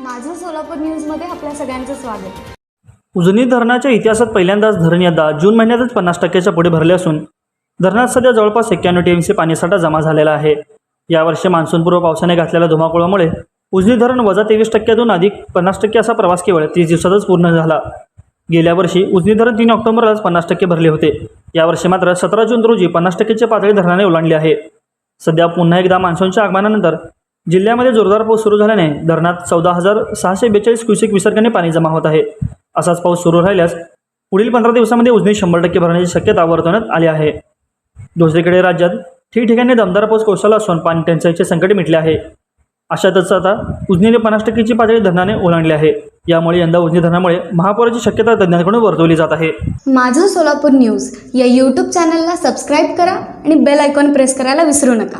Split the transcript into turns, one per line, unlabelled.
माझं सोलापूर न्यूजमध्ये आपल्या सगळ्यांचं स्वागत.
उजनी धरणाच्या इतिहासात पहिल्यांदाच धरण यंदा जून महिन्यातच पन्नास टक्क्याच्या पुढे भरले असून धरणात सध्या जवळपास एक्क्याण्णव टीएमसी पाणीसाठा जमा झालेला आहे. यावर्षी मान्सूनपूर्व पावसाने घातलेल्या धुमाकुळामुळे उजनी धरण वजा तेवीस टक्क्यातून अधिक पन्नास टक्के असा प्रवास केवळ तीस दिवसातच पूर्ण झाला. गेल्या वर्षी उजनी धरण तीन ऑक्टोबरलाच पन्नास टक्के भरले होते. यावर्षी मात्र सतरा जून रोजी पन्नास टक्केची पातळी धरणाने ओलांडली आहे. सध्या पुन्हा एकदा मान्सूनच्या आगमनानंतर जिल्ह्यामध्ये जोरदार पाऊस सुरू झाल्याने धरणात चौदा हजार सहाशे बेचाळीस क्युसेक विसर्गाने पाणी जमा होत आहे. असाच पाऊस सुरू राहिल्यास पुढील पंधरा दिवसामध्ये उजनी शंभर टक्के भरण्याची शक्यता वर्तवण्यात आली आहे. दुसरीकडे राज्यात ठिकठिकाणी दमदार पाऊस कोसळला असून पाणी टंचाईचे संकट मिटले आहे. अशातच आता उजनीने पन्नास टक्केची पातळी धरणाने ओलांडली आहे. यामुळे यंदा उजनी धरणामुळे महापौराची शक्यता तज्ज्ञांकडून वर्तवली जात आहे.
माझं सोलापूर न्यूज या यूट्यूब चॅनलला सबस्क्राईब करा आणि बेल आयकॉन प्रेस करायला विसरू नका.